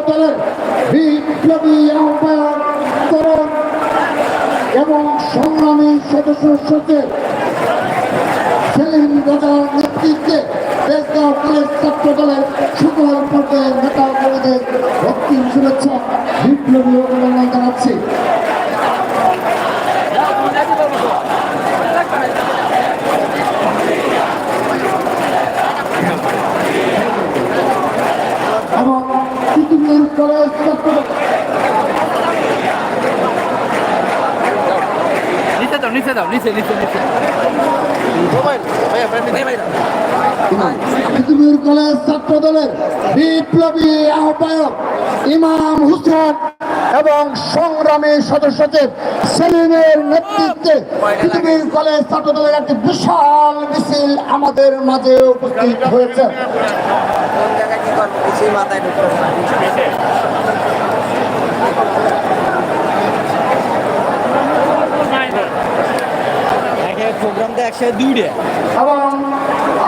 দলের বিপ্লবী আহ্বায়ক তরুণ এবং সংগ্রামী সদস্য সচিব সেলিম রাজার নেতৃত্বে তেলগাঁও কলেজ ছাত্র দলের সকল পর্যায়ের নেতা কর্মীদের রক্তিম শুভেচ্ছা বিপ্লবী অভিনন্দন জানাচ্ছি এবং পৃথিবীর কলেজ ছাত্র দলের বিপ্লবী আহ্বায়ক ইমাম হুসেন। এবং সংগ্রামী সদস্যদের সেলিমের নেতৃত্বে পৃথিবীর কলেজ ছাত্র দলের একটি বিশাল মিছিল আমাদের মাঝে উপস্থিত হয়েছে। জায়গায় কিছুই মাথায় ঢুকলো না। প্রোগ্রাম তো একসাথে দুইটা। এবং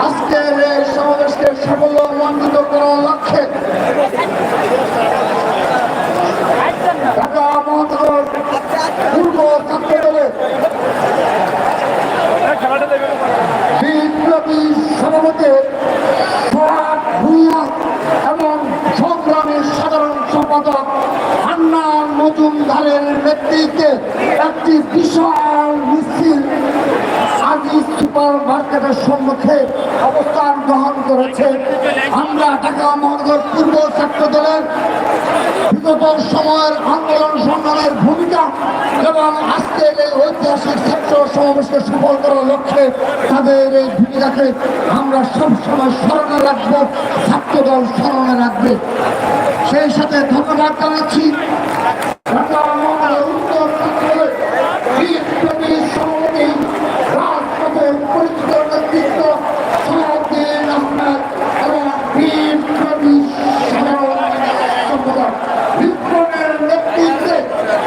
আজকের এই সমাবেশকে সাফল্য মণ্ডিত করার লক্ষ্যে ঢাকা মহানগর পূর্ব ছাত্র দলের বিপ্লবী সভাপতি সোহাগ ভূঁইয়া এবং সংগ্রামী সাধারণ সম্পাদক হান্নান মজুমদারের নেতৃত্বে একটি বিশাল মিছিল আজিজ সুপার মার্কেটের সম্মুখে অবস্থান গ্রহণ করেছে। আমরা ঢাকা মহানগর পূর্ব ছাত্র দলের বিগত সময়ের আন্দোলন সংগ্রামের ভূমিকা এবং আজকের এই ঐতিহাসিক ছাত্র সমাবেশকে সফল করার লক্ষ্যে তাদের এই ভূমিকাকে আমরা সবসময় স্মরণে রাখব ছাত্র দল স্মরণে রাখবে। সেই সাথে ধন্যবাদ জানাচ্ছি ঢাকা মহানগর উত্তর ছাত্র দলের বিপ্লবী সভাপতি রাজপথের পরিচিত নেতৃত্ব সালাউদ্দিন আহমেদ এবং বিপ্লবী সাধারণ সম্পাদক বিপ্লবের নেতৃত্বে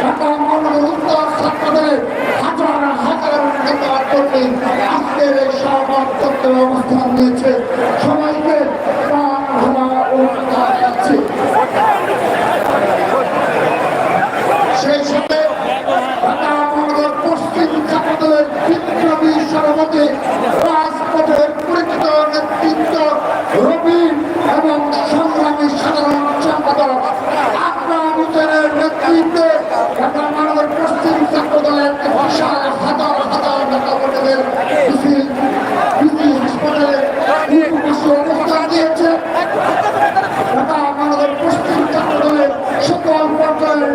ঢাকা মহানগর উত্তর ছাত্রদের হাজার হাজার নেতা কর্মী আজকের এই সমাজ চত্বরে অবস্থান নিয়েছে সবাইকে প্রাণ ভরা অভিনন্দন জানাচ্ছি সেই সাথে ঢাকা মহানগর পশ্চিম ছাত্রদলের বিপ্লবী সভাপতি রাজপথের পরিচিত নেতৃত্ব রবীন এবং সংগ্রামী সাধারণ সম্পাদক আকরাম হোসেনের নেতৃত্বে ঢাকা মহানগর পশ্চিম ছাত্রদলের বিশাল হাজার হাজার নেতা কর্মীদের মিছিল বিসি হাসপাতালে উপবাসী অবস্থান দিয়েছে ঢাকা মহানগর পশ্চিম ছাত্রদলের সকল পর্যায়ের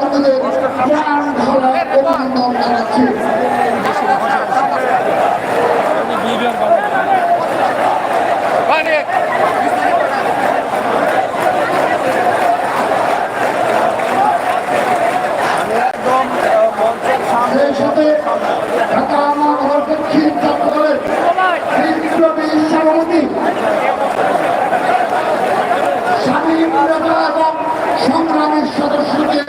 কর্মীদের প্রাণ ঢালা অভিনন্দন জানাচ্ছি একদম মঞ্চের সামনে সেই সাথে ঢাকা মহানগর দক্ষিণ ছাত্রদলের বিপ্লবী সভাপতি স্বামীম নেতা এবং সংগ্রামী সদস্যদের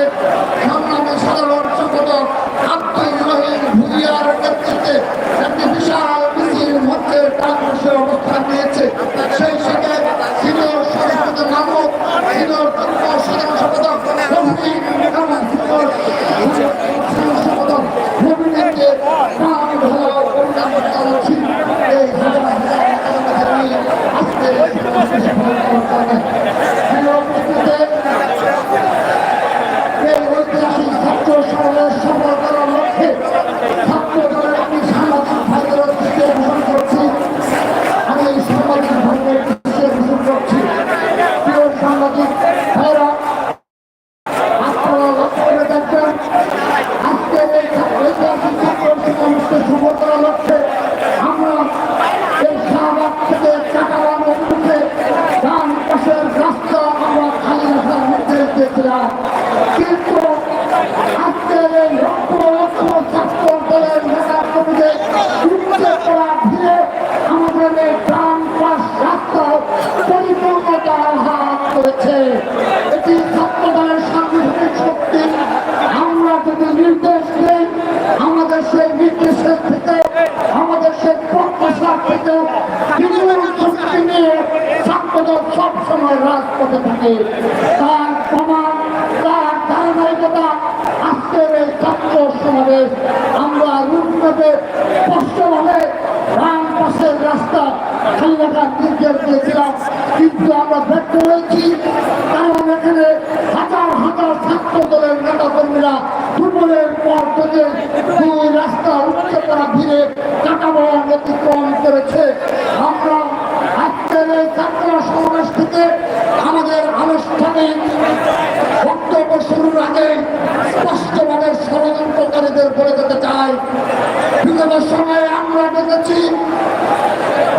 সংগ্রামী সাধারণ সম্পাদক আব্দুল রহিম ভুইয়ার নেতৃত্বে একটি বিশাল মিছিল মঞ্চের ডান পাশে অবস্থান নিয়েছে সেই সাথে সিনিয়র সরস্বতী মাহমুদ সিনিয়র যুগ্ম সাধারণ সম্পাদক রফিক এবং সিনিয়র সম্পাদক রবীন্দ্রকে প্রাণ ঢালা অভিনন্দন জানাচ্ছি এই হাজার হাজার নেতাদের নিয়ে আজকে এই সমাবেশে ভাগ করে প্রিয় উপস্থিতি, থেকে বিপুল শক্তি নিয়ে সময় রাজপথে থাকে। তার প্রমাণ, তার ধারাবাহিকতা আজকের এই ছাত্র সমাবেশ আমরা রূপরেখে স্পষ্টভাবে ডান পাশের রাস্তা খালি রাখার নির্দেশ দিয়েছিলাম। কিন্তু আমরা ব্যর্থ হয়েছি, কারণ এখানে হাজার হাজার ছাত্র দলের নেতা কর্মীরা দুপুরের পর থেকে দুই রাস্তা উচ্চতরা ভিড়ে কাটাবন অতিক্রম করেছে আমরা আজকের এই ছাত্র সমাবেশ থেকে আমাদের আনুষ্ঠানিক বক্তব্য শুরুর আগে স্পষ্টভাবে ষড়যন্ত্রকারীদের বলে দিতে চাই বিগত সময়ে আমরা দেখেছি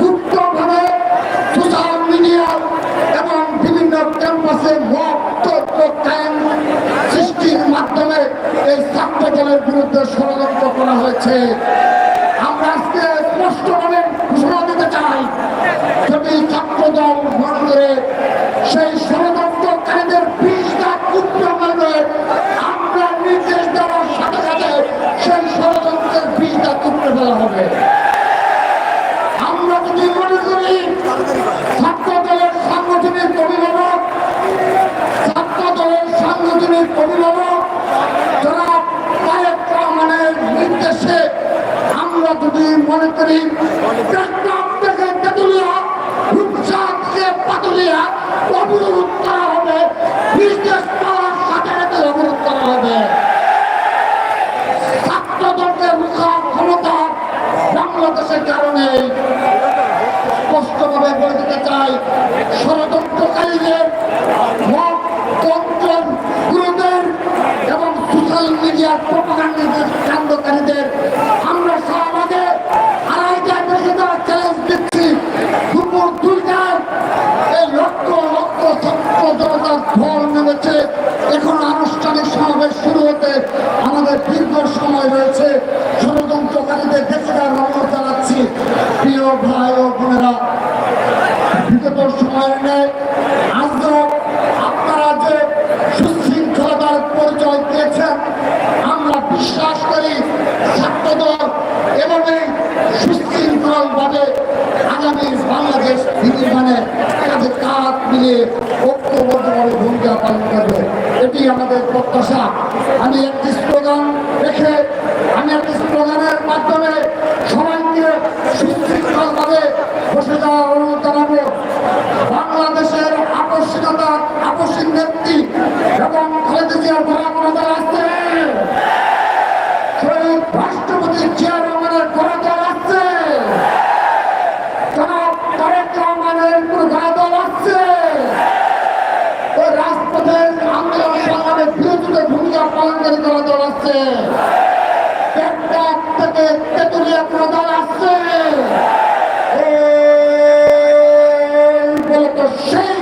গুপ্তভাবে সোশ্যাল মিডিয়া এবং বিভিন্ন ক্যাম্পাসে বক্তব্য কায়েম সৃষ্টির মাধ্যমে এই ছাত্র দলের বিরুদ্ধে ষড়যন্ত্র করা হয়েছে আমরা আজকে স্পষ্টভাবে ঘোষণা দিতে চাই যদি ছাত্র দল মনে করে সেই ষড়যন্ত্রকারীদের বিষটা কুপ্ত করবে আমরা নির্দেশ দেওয়ার সাথে সাথে সেই ষড়যন্ত্রের বিষটা কুপড়ে ফেলা হবে আমরা যদি মনে করি ছাত্র দলের সাংগঠনিক অভিভাবক ছাত্র দলের সাংগঠনিক অভিভাবক যারা তারেক রহমানের নির্দেশে আমরা যদি মনে করি টেকনাফ থেকে তেতুলিয়া রূপসা থেকে পাতুলিয়া অবরোধ করা হবে নির্দেশ পাওয়ার সাথে সাথে অবরোধ করা হবে ছাত্র দলকে রুখার ক্ষমতা বাংলাদেশের কারণে স্পষ্টভাবে বলে দিতে চাই ষড়যন্ত্রকারীদের মত তন্ত্রের গুরুদের এবং সোশ্যাল প্রপাগান্ডিদের আমরা সমাজে আড়াইটায় বেশি দেওয়ার চ্যালেঞ্জ দিচ্ছি। দুপুর দুইটায় এই লক্ষ লক্ষ ছাত্র জনতার নেমেছে। এখন আনুষ্ঠানিক সমাবেশ শুরু হতে আমাদের দীর্ঘ সময় রয়েছে। ষড়যন্ত্রকারীদের দেখে রওনা চালাচ্ছি প্রিয় ভাই ও বোনেরা সময় নেই বাংলাদেশ এখানে কাজে কাজ মিলিয়ে ঐক্যবদ্ধভাবে ভূমিকা পালন করবে। এটি আমাদের প্রত্যাশা। আমি একটি স্লোগান আছে। থেকে তেতুলিয়া সেই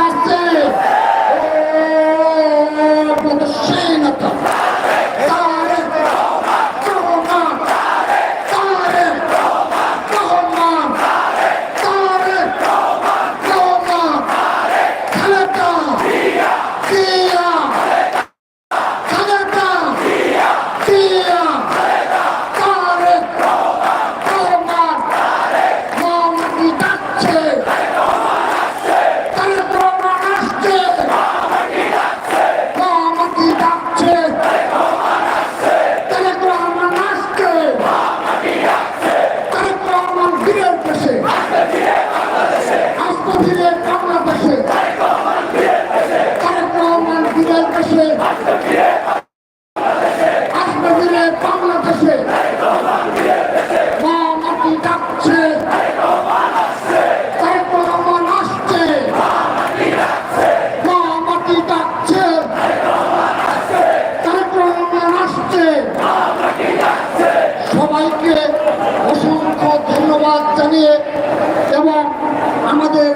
এবং আমাদের